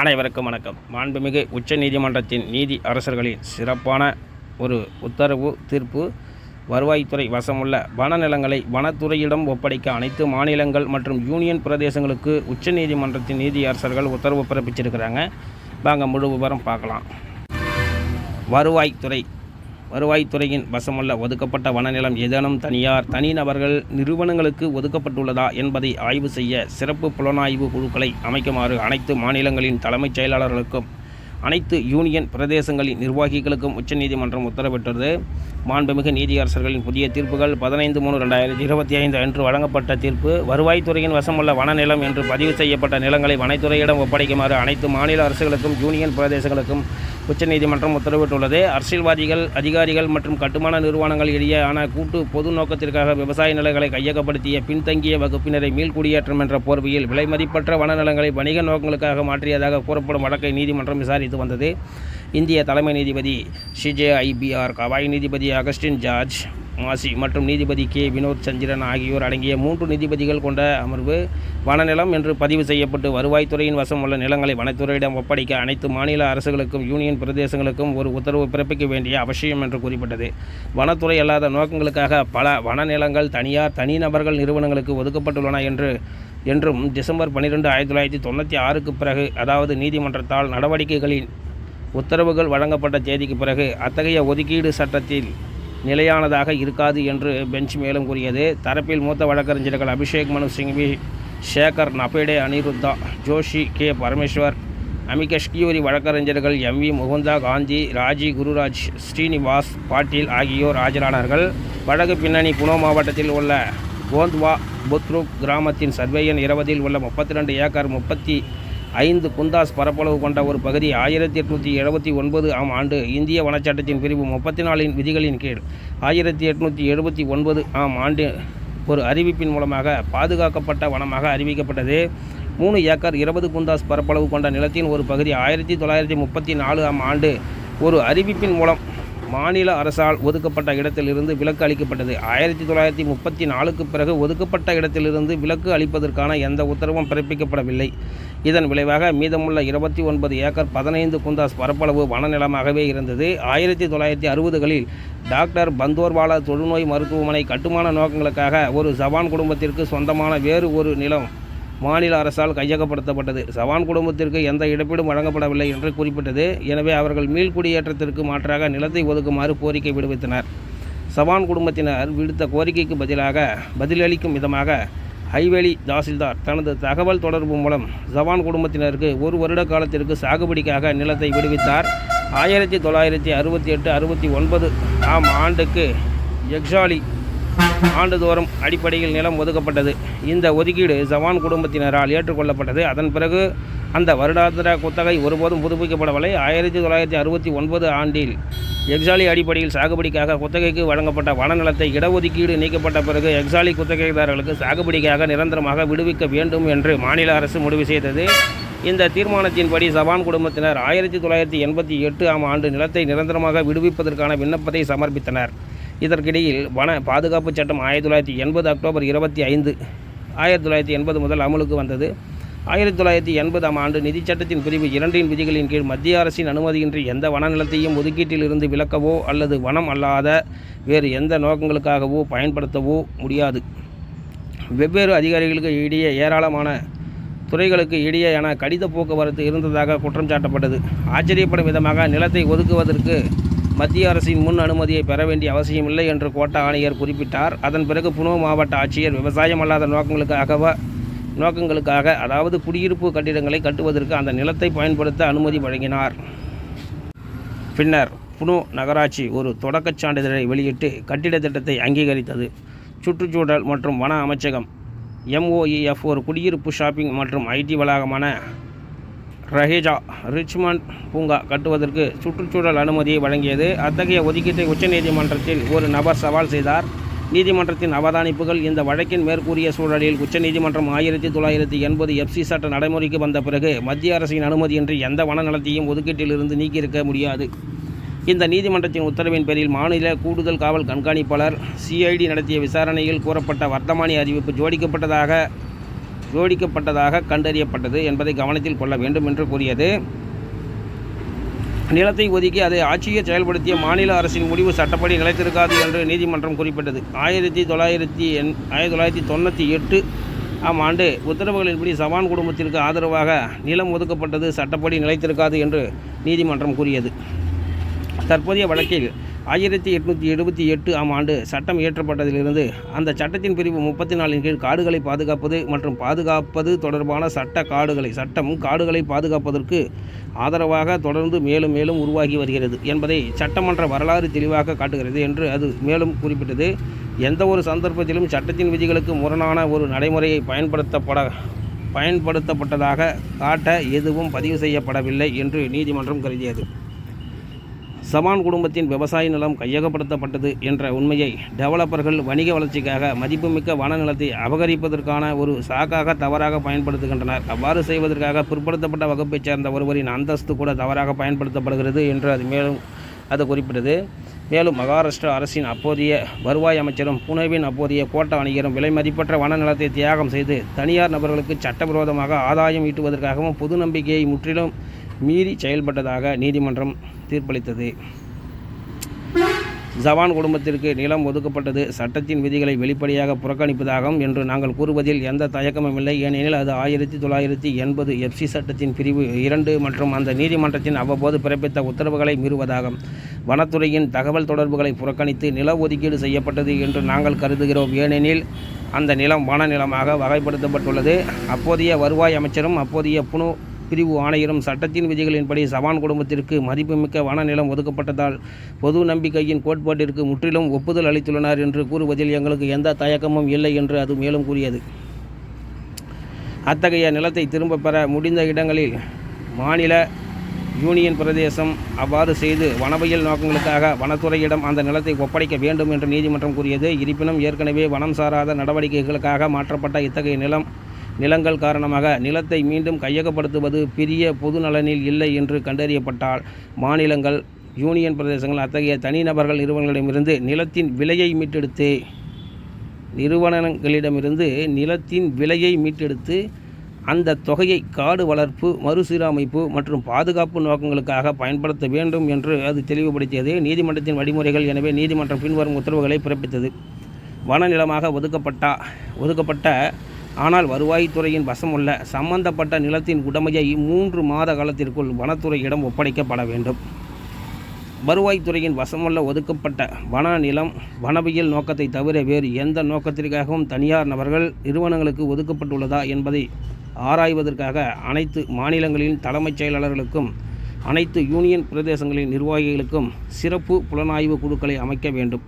அனைவருக்கும் வணக்கம். மாண்புமிகு உச்ச நீதிமன்றத்தின் நீதி அரசர்களின் சிறப்பான ஒரு உத்தரவு தீர்ப்பு. வருவாய்த்துறை வசமுள்ள வன நிலங்களை வனத்துறையிடம் ஒப்படைக்க அனைத்து மாநிலங்கள் மற்றும் யூனியன் பிரதேசங்களுக்கு உச்ச நீதிமன்றத்தின் நீதி அரசர்கள் உத்தரவு பிறப்பிச்சிருக்கிறாங்க. வாங்க முழு விவரம் பார்க்கலாம். வருவாய்த்துறை வருவாய்த்துறையின் வசமுள்ள ஒதுக்கப்பட்ட வனநிலம் ஏதேனும் தனியார் தனிநபர்கள் நிறுவனங்களுக்கு ஒதுக்கப்பட்டுள்ளதா என்பதை ஆய்வு செய்ய சிறப்பு புலனாய்வு குழுக்களை அமைக்குமாறு அனைத்து மாநிலங்களின் தலைமைச் செயலாளர்களுக்கும் அனைத்து யூனியன் பிரதேசங்களின் நிர்வாகிகளுக்கும் உச்சநீதிமன்றம் உத்தரவிட்டது மாண்புமிகு நீதியரசர்களின் புதிய தீர்ப்புகள் பதினைந்து மூணு ரெண்டாயிரத்தி இருபத்தி ஐந்து அன்று வழங்கப்பட்ட தீர்ப்பு. வருவாய்த்துறையின் வசமுள்ள வனநிலம் என்று பதிவு செய்யப்பட்ட நிலங்களை வனத்துறையிடம் ஒப்படைக்குமாறு அனைத்து மாநில அரசுகளுக்கும் யூனியன் பிரதேசங்களுக்கும் உச்சநீதிமன்றம் உத்தரவிட்டுள்ளது. அரசியல்வாதிகள் அதிகாரிகள் மற்றும் கட்டுமான நிறுவனங்கள் இடையேயான கூட்டு பொது நோக்கத்திற்காக விவசாய நிலங்களை கையகப்படுத்திய பின்தங்கிய வகுப்பினரை மீள்குடியேற்றம் என்ற போர்வையில் விலைமதிப்பற்ற வனநிலங்களை வணிக நோக்கங்களுக்காக மாற்றியதாக கூறப்படும் வழக்கை நீதிமன்றம் விசாரித்து வந்தது. இந்திய தலைமை நீதிபதி சிஜேஐபிஆர் கவாய் நீதிபதி அகஸ்டின் ஜார்ஜ் மாசி மற்றும் நீதிபதி கே. வினோத் சந்திரன் ஆகியோர் அடங்கிய மூன்று நீதிபதிகள் கொண்ட அமர்வு வனநிலம் என்று பதிவு செய்யப்பட்டு வருவாய்த்துறையின் வசம் உள்ள நிலங்களை வனத்துறையிடம் ஒப்படைக்க அனைத்து மாநில அரசுகளுக்கும் யூனியன் பிரதேசங்களுக்கும் ஒரு உத்தரவு பிறப்பிக்க வேண்டிய அவசியம் என்று குறிப்பிட்டது. வனத்துறை அல்லாத நோக்கங்களுக்காக பல வனநிலங்கள் தனியார் தனிநபர்கள் நிறுவனங்களுக்கு ஒதுக்கப்பட்டுள்ளன என்று என்றும் டிசம்பர் பன்னிரெண்டு ஆயிரத்தி தொள்ளாயிரத்தி தொண்ணூற்றி ஆறுக்கு பிறகு அதாவது நீதிமன்றத்தால் நடவடிக்கைகளின் உத்தரவுகள் வழங்கப்பட்ட தேதிக்கு பிறகு அத்தகைய ஒதுக்கீடு சட்டத்தில் நிலையானதாக இருக்காது என்று பெஞ்ச் மேலும் கூறியது. தரப்பில் மூத்த வழக்கறிஞர்கள் Abhishek Manu Singhvi Shekhar Naphade Aniruddha Joshi K Parameshwar amicus curiae வழக்கறிஞர்கள் எம் வி முகுந்தா காந்தி ராஜி குருராஜ் ஸ்ரீனிவாஸ் பாட்டீல் ஆகியோர் ஆஜரானார்கள். வடக்கு பின்னணி புனோ மாவட்டத்தில் உள்ள கோந்த்வா புத்ருக் கிராமத்தின் சர்வேயன் இருபதில் உள்ள முப்பத்தி ரெண்டு ஏக்கர் முப்பத்தி ஐந்து குந்தாஸ் பரப்பளவு கொண்ட ஒரு பகுதி ஆயிரத்தி எட்நூற்றி எழுபத்தி ஒன்பது ஆம் ஆண்டு இந்திய வனச்சட்டத்தின் பிரிவு முப்பத்தி நாலின் விதிகளின் கீழ் ஆயிரத்தி எட்நூற்றி எழுபத்தி ஒன்பது ஆம் ஆண்டு ஒரு அறிவிப்பின் மூலமாக பாதுகாக்கப்பட்ட வனமாக அறிவிக்கப்பட்டது. மூணு ஏக்கர் இருபது குந்தாஸ் பரப்பளவு கொண்ட நிலத்தின் ஒரு பகுதி ஆயிரத்தி தொள்ளாயிரத்தி முப்பத்தி நாலு ஆம் ஆண்டு ஒரு அறிவிப்பின் மூலம் மாநில அரசால் ஒதுக்கப்பட்ட இடத்திலிருந்து விலக்கு அளிக்கப்பட்டது. ஆயிரத்தி தொள்ளாயிரத்தி முப்பத்தி நாலுக்கு பிறகு ஒதுக்கப்பட்ட இடத்திலிருந்து விலக்கு அளிப்பதற்கான எந்த உத்தரவும் பிறப்பிக்கப்படவில்லை. இதன் விளைவாக மீதமுள்ள இருபத்தி ஒன்பது ஏக்கர் பதினைந்து குந்தாஸ் பரப்பளவு வனநிலமாகவே இருந்தது. ஆயிரத்தி தொள்ளாயிரத்தி அறுபதுகளில் டாக்டர் பந்தோர்வாலா தொழுநோய் மருத்துவமனை கட்டுமான நோக்கங்களுக்காக ஒரு ஜவான் குடும்பத்திற்கு சொந்தமான வேறு ஒரு நிலம் மாநில அரசால் கையகப்படுத்தப்பட்டது. சவான் குடும்பத்திற்கு எந்த இழப்பீடும் வழங்கப்படவில்லை என்று குறிப்பிட்டது. எனவே அவர்கள் மீள்குடியேற்றத்திற்கு மாற்றாக நிலத்தை ஒதுக்குமாறு கோரிக்கை விடுவித்தனர். சவான் குடும்பத்தினர் விடுத்த கோரிக்கைக்கு பதிலாக பதிலளிக்கும் விதமாக ஹைவேலி தாசில்தார் தனது தகவல் தொடர்பு மூலம் ஜவான் குடும்பத்தினருக்கு ஒரு வருட காலத்திற்கு சாகுபடிக்காக நிலத்தை விடுவித்தார். ஆயிரத்தி தொள்ளாயிரத்தி அறுபத்தி எட்டு அறுபத்தி ஒன்பது ஆம் ஆண்டுக்கு எக்ஸாலி ஆண்டுதோறும் அடிப்படையில் நிலம் ஒதுக்கப்பட்டது. இந்த ஒதுக்கீடு ஜவான் குடும்பத்தினரால் ஏற்றுக்கொள்ளப்பட்டது. அதன் பிறகு அந்த வருடாந்திர குத்தகை ஒருபோதும் புதுப்பிக்கப்படவில்லை. ஆயிரத்தி தொள்ளாயிரத்தி அறுபத்தி ஒன்பது ஆண்டில் எக்ஸாலி அடிப்படையில் சாகுபடிக்காக குத்தகைக்கு வழங்கப்பட்ட வனநிலத்தை இடஒதுக்கீடு நீக்கப்பட்ட பிறகு எக்ஸாலி குத்தகைதாரர்களுக்கு சாகுபடிக்காக நிரந்தரமாக விடுவிக்க வேண்டும் என்று மாநில அரசு முடிவு செய்தது. இந்த தீர்மானத்தின்படி சவான் குடும்பத்தினர் ஆயிரத்தி தொள்ளாயிரத்தி எண்பத்தி எட்டு ஆம் ஆண்டு நிலத்தை நிரந்தரமாக விடுவிப்பதற்கான விண்ணப்பத்தை சமர்ப்பித்தனர். இதற்கிடையில் வன பாதுகாப்பு சட்டம் ஆயிரத்தி தொள்ளாயிரத்தி எண்பது அக்டோபர் இருபத்தி ஐந்து ஆயிரத்தி தொள்ளாயிரத்தி எண்பது முதல் அமலுக்கு வந்தது. ஆயிரத்தி தொள்ளாயிரத்தி எண்பதாம் ஆண்டு நிதி சட்டத்தின் பிரிவு இரண்டின் விதிகளின் கீழ் மத்திய அரசின் அனுமதியின்றி எந்த வனநிலத்தையும் ஒதுக்கீட்டிலிருந்து விலக்கவோ அல்லது வனம் அல்லாத வேறு எந்த நோக்கங்களுக்காகவோ பயன்படுத்தவோ முடியாது. வெவ்வேறு அதிகாரிகளுக்கு இடையே ஏராளமான துறைகளுக்கு இடையேயான கடித போக்குவரத்து இருந்ததாக குற்றம் சாட்டப்பட்டது. ஆச்சரியப்படும் விதமாக நிலத்தை ஒதுக்குவதற்கு மத்திய அரசின் முன் அனுமதியை பெற வேண்டிய அவசியமில்லை என்று கோட்டா ஆணையர் குறிப்பிட்டார். அதன் பிறகு புனோ மாவட்ட ஆட்சியர் விவசாயம் அல்லாத நோக்கங்களுக்காக நோக்கங்களுக்காக அதாவது குடியிருப்பு கட்டிடங்களை கட்டுவதற்கு அந்த நிலத்தை பயன்படுத்த அனுமதி வழங்கினார். பின்னர் புனோ நகராட்சி ஒரு தொடக்கச் சான்றிதழை வெளியிட்டு கட்டிட திட்டத்தை அங்கீகரித்தது. சுற்றுச்சூழல் மற்றும் வன அமைச்சகம் எம்ஓஇஎஃப் ஒரு குடியிருப்பு ஷாப்பிங் மற்றும் ஐடி வளாகமான ரஹேஜா ரிச்மண்ட் பூங்கா கட்டுவதற்கு சுற்றுச்சூழல் அனுமதியை வழங்கியது. அத்தகைய ஒதுக்கீட்டை உச்சநீதிமன்றத்தில் ஒரு நபர் சவால் செய்தார். நீதிமன்றத்தின் அவதானிப்புகள் இந்த வழக்கின் மேற்கூறிய சூழலில் உச்சநீதிமன்றம் ஆயிரத்தி தொள்ளாயிரத்தி எண்பது எஃப்சி சட்ட நடைமுறைக்கு வந்த பிறகு மத்திய அரசின் அனுமதியின்றி எந்த வனநலத்தையும் ஒதுக்கீட்டிலிருந்து நீக்கியிருக்க முடியாது. இந்த நீதிமன்றத்தின் உத்தரவின் பேரில் மாநில கூடுதல் காவல் கண்காணிப்பாளர் சிஐடி நடத்திய விசாரணையில் கூறப்பட்ட வர்த்தமானி அறிவிப்பு ஜோடிக்கப்பட்டதாக ஜோடிக்கப்பட்டதாக கண்டறியப்பட்டது என்பதை கவனத்தில் கொள்ள வேண்டும் என்று கூறியது. நிலத்தை ஒதுக்கி அதை ஆட்சியை செயல்படுத்திய மாநில அரசின் முடிவு சட்டப்படி நிலைத்திருக்காது என்று நீதிமன்றம் குறிப்பிட்டது. ஆயிரத்தி தொள்ளாயிரத்தி எண் ஆயிரத்தி தொள்ளாயிரத்தி தொண்ணூற்றி எட்டு ஆம் ஆண்டு உத்தரவுகளின்படி சவான் குடும்பத்திற்கு ஆதரவாக நிலம் ஒதுக்கப்பட்டது சட்டப்படி நிலைத்திருக்காது என்று நீதிமன்றம் கூறியது. தற்போதைய வழக்கில் ஆயிரத்தி எட்நூற்றி எழுபத்தி எட்டு ஆம் ஆண்டு சட்டம் இயற்றப்பட்டதிலிருந்து அந்த சட்டத்தின் பிரிவு முப்பத்தி நாலின் கீழ் காடுகளை பாதுகாப்பது மற்றும் பாதுகாப்பது தொடர்பான சட்ட காடுகளை சட்டம் காடுகளை பாதுகாப்பதற்கு ஆதரவாக தொடர்ந்து மேலும் மேலும் உருவாகி வருகிறது என்பதை சட்டமன்ற வரலாறு தெளிவாக காட்டுகிறது என்று அது மேலும் குறிப்பிட்டது. எந்த ஒரு சந்தர்ப்பத்திலும் சட்டத்தின் விதிகளுக்கு முரணான ஒரு நடைமுறையை பயன்படுத்தப்பட பயன்படுத்தப்பட்டதாக காட்ட எதுவும் பதிவு செய்யப்படவில்லை என்று நீதிமன்றம் கருதியது. சமான் குடும்பத்தின் விவசாய நிலம் கையகப்படுத்தப்பட்டது என்ற உண்மையை டெவலப்பர்கள் வணிக வளர்ச்சிக்காக மதிப்புமிக்க வன நிலத்தை அபகரிப்பதற்கான ஒரு சாக்காக தவறாக பயன்படுத்துகின்றனர். அவ்வாறு செய்வதற்காக பிற்படுத்தப்பட்ட வகுப்பைச் சேர்ந்த ஒருவரின் அந்தஸ்து கூட தவறாக பயன்படுத்தப்படுகிறது என்று அது மேலும் அது குறிப்பிட்டது. மேலும் மகாராஷ்டிரா அரசின் அப்போதைய வருவாய் அமைச்சரும் புனேவின் அப்போதைய கோட்ட வணிகரும் விலை மதிப்பற்ற வன நிலத்தை தியாகம் செய்து தனியார் நபர்களுக்கு சட்டவிரோதமாக ஆதாயம் ஈட்டுவதற்காகவும் பொது நம்பிக்கையை முற்றிலும் மீறி செயல்பட்டதாக நீதிமன்றம் தீர்ப்பளித்தது. ஜவான் குடும்பத்திற்கு நிலம் ஒதுக்கப்பட்டது. சட்டத்தின் விதிகளை வெளிப்படையாக புறக்கணிப்பதாகும் என்று நாங்கள் கூறுவதில் எந்த தயக்கமும் இல்லை. ஏனெனில் அது ஆயிரத்தி தொள்ளாயிரத்தி எண்பது எஃப்சி சட்டத்தின் பிரிவு இரண்டு மற்றும் அந்த நீதிமன்றத்தின் அவ்வப்போது பிறப்பித்த உத்தரவுகளை மீறுவதாகும். வனத்துறையின் தகவல் தொடர்புகளை புறக்கணித்து நில ஒதுக்கீடு செய்யப்பட்டது என்று நாங்கள் கருதுகிறோம். ஏனெனில் அந்த நிலம் வன நிலமாக வகைப்படுத்தப்பட்டுள்ளது. அப்போதைய வருவாய் அமைச்சரும் அப்போதைய புனு பிரிவு ஆணையரும் சட்டத்தின் விதிகளின்படி சவான் குடும்பத்திற்கு மதிப்புமிக்க வன நிலம் ஒதுக்கப்பட்டதால் பொது நம்பிக்கையின் கோட்பாட்டிற்கு முற்றிலும் ஒப்புதல் அளித்துள்ளனர் என்று கூறுவதில் எங்களுக்கு எந்த தயக்கமும் இல்லை என்று அது மேலும் கூறியது. அத்தகைய நிலத்தை திரும்பப் பெற முடிந்த இடங்களில் மாநில யூனியன் பிரதேசம் அவ்வாறு செய்து வனவியல் நோக்கங்களுக்காக வனத்துறையிடம் அந்த நிலத்தை ஒப்படைக்க வேண்டும் என்று நீதிமன்றம் கூறியது. இருப்பினும் ஏற்கனவே வனம் சாராத நடவடிக்கைகளுக்காக மாற்றப்பட்ட இத்தகைய நிலம் நிலங்கள் காரணமாக நிலத்தை மீண்டும் கையகப்படுத்துவது பெரிய பொது நலனில் இல்லை என்று கண்டறியப்பட்டால் மாநிலங்கள் யூனியன் பிரதேசங்கள் அத்தகைய தனிநபர்கள் நிறுவனங்களிடமிருந்து நிலத்தின் விலையை மீட்டெடுத்து நிறுவனங்களிடமிருந்து நிலத்தின் விலையை மீட்டெடுத்து அந்த தொகையை காடு வளர்ப்பு மறுசீரமைப்பு மற்றும் பாதுகாப்பு நோக்கங்களுக்காக பயன்படுத்த வேண்டும் என்று அது தெளிவுபடுத்தியது. நீதிமன்றத்தின் வழிமுறைகள் எனவே நீதிமன்றம் பின்வரும் உத்தரவுகளை பிறப்பித்தது. வனநிலமாக ஒதுக்கப்பட்ட ஒதுக்கப்பட்ட ஆனால் வருவாய்த்துறையின் வசமுள்ள சம்பந்தப்பட்ட நிலத்தின் உடமையை மூன்று மாத காலத்திற்குள் வனத்துறையிடம் ஒப்படைக்கப்பட வேண்டும். வருவாய்த்துறையின் வசமுள்ள ஒதுக்கப்பட்ட வன நிலம் வனவியல் நோக்கத்தை தவிர வேறு எந்த நோக்கத்திற்காகவும் தனியார் நபர்கள் நிறுவனங்களுக்கு ஒதுக்கப்பட்டுள்ளதா என்பதை ஆராய்வதற்காக அனைத்து மாநிலங்களின் தலைமைச் செயலாளர்களுக்கும் அனைத்து யூனியன் பிரதேசங்களின் நிர்வாகிகளுக்கும் சிறப்பு புலனாய்வு குழுக்களை அமைக்க வேண்டும்.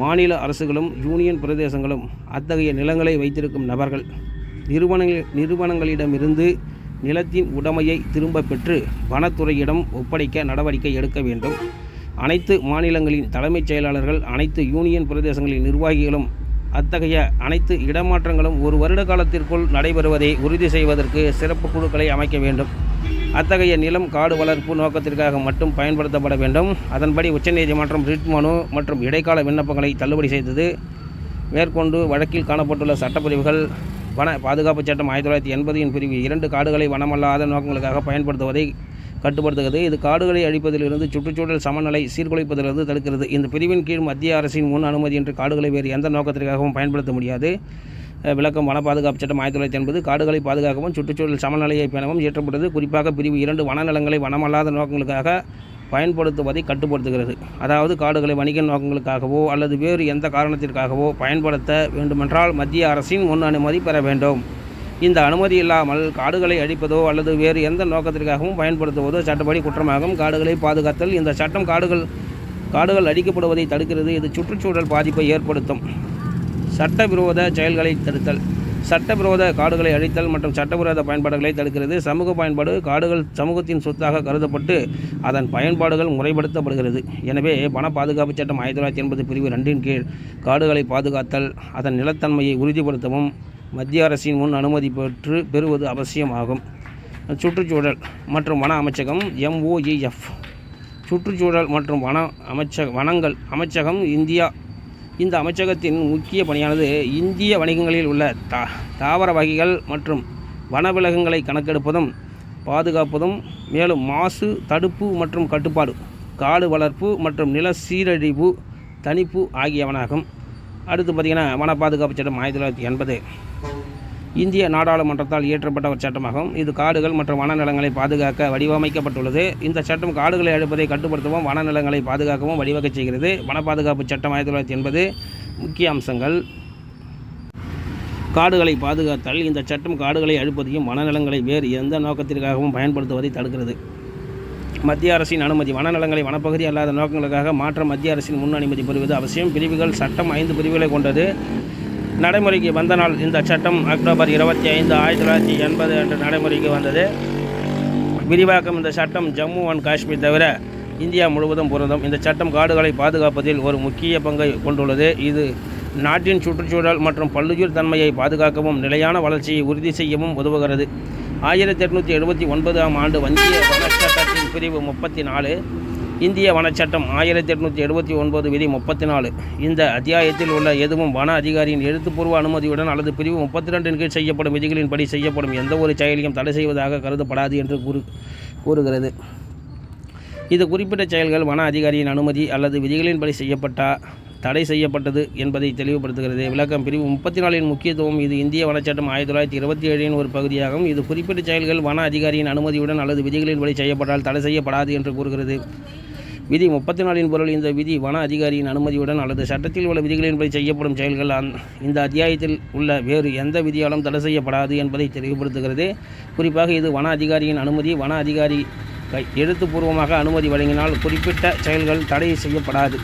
மாநில அரசுகளும் யூனியன் பிரதேசங்களும் அத்தகைய நிலங்களை வைத்திருக்கும் நபர்கள் நிறுவனங்கள் நிறுவனங்களிடமிருந்து நிலத்தின் உடைமையை திரும்ப பெற்று வனத்துறையிடம் ஒப்படைக்க நடவடிக்கை எடுக்க வேண்டும். அனைத்து மாநிலங்களின் தலைமைச் செயலாளர்கள் அனைத்து யூனியன் பிரதேசங்களின் நிர்வாகிகளும் அத்தகைய அனைத்து இடமாற்றங்களும் ஒரு வருட காலத்திற்குள் நடைபெறுவதை உறுதி செய்வதற்கு சிறப்பு குழுக்களை அமைக்க வேண்டும். அத்தகைய நிலம் காடு வளர்ப்பு நோக்கத்திற்காக மட்டும் பயன்படுத்தப்பட வேண்டும். அதன்படி உச்சநீதிமன்றம் ரிட் மனு மற்றும் இடைக்கால விண்ணப்பங்களை தள்ளுபடி செய்தது. மேற்கொண்டு வழக்கில் காணப்பட்டுள்ள சட்டப்பிரிவுகள் வன பாதுகாப்பு சட்டம் ஆயிரத்தி தொள்ளாயிரத்தி எண்பதின் பிரிவு இரண்டு காடுகளை வனமல்லாத நோக்கங்களுக்காக பயன்படுத்துவதை கட்டுப்படுத்துகிறது. இது காடுகளை அழிப்பதிலிருந்து சுற்றுச்சூழல் சமநிலை சீர்குலைப்பதிலிருந்து தடுக்கிறது. இந்த பிரிவின் கீழ் மத்திய அரசின் முன் அனுமதியின்றி காடுகளை வேறு எந்த நோக்கத்திற்காகவும் பயன்படுத்த முடியாது. விளக்கம் வன பாதுகாப்பு சட்டம் ஆயிரத்தி தொள்ளாயிரத்தி எண்பது காடுகளை பாதுகாக்கவும் சுற்றுச்சூழல் சமநிலையை பேணவும் இயற்றப்பட்டது. குறிப்பாக பிரிவு இரண்டு வனநிலங்களை வனமல்லாத நோக்கங்களுக்காக பயன்படுத்துவதை கட்டுப்படுத்துகிறது. அதாவது காடுகளை வணிக நோக்கங்களுக்காகவோ அல்லது வேறு எந்த காரணத்திற்காகவோ பயன்படுத்த வேண்டுமென்றால் மத்திய அரசின் முன் அனுமதி பெற வேண்டும். இந்த அனுமதி இல்லாமல் காடுகளை அழிப்பதோ அல்லது வேறு எந்த நோக்கத்திற்காகவும் பயன்படுத்துவதோ சட்டப்படி குற்றமாகும். காடுகளை பாதுகாத்தல் இந்த சட்டம் காடுகள் காடுகள் அழிக்கப்படுவதை தடுக்கிறது. இது சுற்றுச்சூழல் பாதிப்பை ஏற்படுத்தும். சட்டவிரோத செயல்களை தடுத்தல். சட்டவிரோத காடுகளை அழித்தல் மற்றும் சட்டவிரோத பயன்பாடுகளை தடுக்கிறது. சமூக பயன்பாடு காடுகள் சமூகத்தின் சொத்தாக கருதப்பட்டு அதன் பயன்பாடுகள் முறைப்படுத்தப்படுகிறது. எனவே பண பாதுகாப்பு சட்டம் ஆயிரத்தி தொள்ளாயிரத்தி எண்பது பிரிவு ரெண்டின் கீழ் காடுகளை பாதுகாத்தல் அதன் நிலத்தன்மையை உறுதிப்படுத்தவும் மத்திய அரசின் முன் அனுமதி பெற்று பெறுவது அவசியமாகும் சுற்றுச்சூழல் மற்றும் வன அமைச்சகம் எம்ஓஇஎஃப் சுற்றுச்சூழல் மற்றும் வன அமைச்ச வனங்கள் அமைச்சகம் இந்தியா இந்த அமைச்சகத்தின் முக்கிய பணியானது இந்திய வணிகங்களில் உள்ள தா தாவர வகைகள் மற்றும் வனவிலங்குகளை கணக்கெடுப்பதும் பாதுகாப்பதும் மேலும் மாசு தடுப்பு மற்றும் கட்டுப்பாடு காடு வளர்ப்பு மற்றும் நில சீரழிவு தணிப்பு ஆகியவனாகும். அடுத்து பார்த்திங்கன்னா வன பாதுகாப்பு சட்டம் ஆயிரத்தி தொள்ளாயிரத்தி எண்பது. இந்திய நாடாளுமன்றத்தால் இயற்றப்பட்ட ஒரு சட்டமாகும். இது காடுகள் மற்றும் வனநிலங்களை பாதுகாக்க வடிவமைக்கப்பட்டுள்ளது. இந்த சட்டம் காடுகளை அழிப்பதை கட்டுப்படுத்தவும் வனநிலங்களை பாதுகாக்கவும் வழிவகை செய்கிறது. வன பாதுகாப்பு சட்டம் ஆயிரத்தி தொள்ளாயிரத்தி எண்பது முக்கிய அம்சங்கள். காடுகளை பாதுகாத்தல் இந்த சட்டம் காடுகளை அழிப்பதையும் வனநிலங்களை வேறு எந்த நோக்கத்திற்காகவும் பயன்படுத்துவதை தடுக்கிறது. மத்திய அரசின் அனுமதி வனநிலங்களை வனப்பகுதி அல்லாத நோக்கங்களுக்காக மாற்ற மத்திய அரசின் முன் அனுமதி பெறுவது அவசியம். பிரிவுகள் சட்டம் ஐந்து பிரிவுகளை கொண்டது. நடைமுறைக்கு வந்த நாள் இந்த சட்டம் அக்டோபர் இருபத்தி ஐந்து ஆயிரத்தி தொள்ளாயிரத்தி எண்பது அன்று நடைமுறைக்கு வந்தது. விரிவாக்கம் இந்த சட்டம் ஜம்மு அண்ட் காஷ்மீர் தவிர இந்தியா முழுவதும் பொருந்தும். இந்த சட்டம் காடுகளை பாதுகாப்பதில் ஒரு முக்கிய பங்கை கொண்டுள்ளது. இது நாட்டின் சுற்றுச்சூழல் மற்றும் பல்லுயிர் தன்மையை பாதுகாக்கவும் நிலையான வளர்ச்சியை உறுதி செய்யவும் உதவுகிறது. ஆயிரத்தி எட்நூற்றி எழுபத்தி ஒன்பதாம் ஆண்டு வங்கிய சட்டத்தின் பிரிவு முப்பத்தி நாலு இந்திய வனச்சட்டம் ஆயிரத்தி எட்நூற்றி எழுபத்தி ஒன்பது விதி முப்பத்தி நாலு. இந்த அத்தியாயத்தில் உள்ள எதுவும் வன அதிகாரியின் எழுத்துப்பூர்வ அனுமதியுடன் அல்லது பிரிவு முப்பத்தி ரெண்டின் கீழ் செய்யப்படும் விதிகளின்படி செய்யப்படும் எந்த ஒரு செயலையும் தடை செய்வதாக கருதப்படாது என்று கூறு கூறுகிறது. இது குறிப்பிட்ட செயல்கள் வன அதிகாரியின் அனுமதி அல்லது விதிகளின்படி செய்யப்பட்டா தடை செய்யப்பட்டது என்பதை தெளிவுபடுத்துகிறது. விளக்கம் பிரிவு முப்பத்தி நாலின் முக்கியத்துவம் இது. இந்திய வனச்சட்டம் ஆயிரத்தி தொள்ளாயிரத்தி இருபத்தி ஏழின் ஒரு பகுதியாகும். இது குறிப்பிட்ட செயல்கள் வன அதிகாரியின் அனுமதியுடன் அல்லது விதிகளின்படி செய்யப்பட்டால் தடை செய்யப்படாது என்று கூறுகிறது. விதி முப்பத்தி நாலின் பொருள் இந்த விதி வன அதிகாரியின் அனுமதியுடன் அல்லது சட்டத்தில் உள்ள விதிகளின்படி செய்யப்படும் செயல்கள் அந் இந்த அத்தியாயத்தில் உள்ள வேறு எந்த விதியாலும் தடை செய்யப்படாது என்பதை தெளிவுபடுத்துகிறது. குறிப்பாக இது வன அதிகாரியின் அனுமதி. வன அதிகாரி கை- எழுத்துப்பூர்வமாக அனுமதி வழங்கினால் குறிப்பிட்ட செயல்கள் தடை செய்யப்படாது.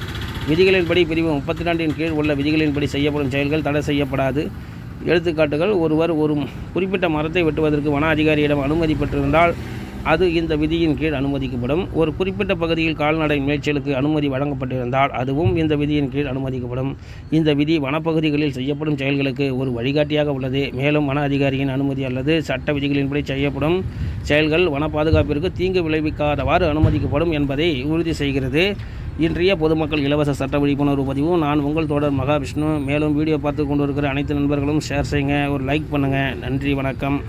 விதிகளின்படி பிரிவு முப்பத்தி ரெண்டின் கீழ் உள்ள விதிகளின்படி செய்யப்படும் செயல்கள் தடை செய்யப்படாது. எடுத்துக்காட்டுகள் ஒருவர் ஒரு குறிப்பிட்ட மரத்தை வெட்டுவதற்கு வன அதிகாரியிடம் அனுமதி பெற்றிருந்தால் அது இந்த விதியின் கீழ் அனுமதிக்கப்படும். ஒரு குறிப்பிட்ட பகுதியில் கால்நடை மேய்ச்சலுக்கு அனுமதி வழங்கப்பட்டிருந்தால் அதுவும் இந்த விதியின் கீழ் அனுமதிக்கப்படும். இந்த விதி வனப்பகுதிகளில் செய்யப்படும் செயல்களுக்கு ஒரு வழிகாட்டியாக உள்ளது. மேலும் வன அதிகாரியின் அனுமதி அல்லது சட்ட விதிகளின்படி செய்யப்படும் செயல்கள் வன பாதுகாப்பிற்கு தீங்கு விளைவிக்காதவாறு அனுமதிக்கப்படும் என்பதை உறுதி செய்கிறது. இன்றைய பொதுமக்கள் இலவச சட்ட விழிப்புணர்வு பதிவு. நான் உங்கள் தொடர் மகாவிஷ்ணு. மேலும் வீடியோ பார்த்து கொண்டு இருக்கிற அனைத்து நண்பர்களும் ஷேர் செய்யுங்க. ஒரு லைக் பண்ணுங்கள் நன்றி. வணக்கம்.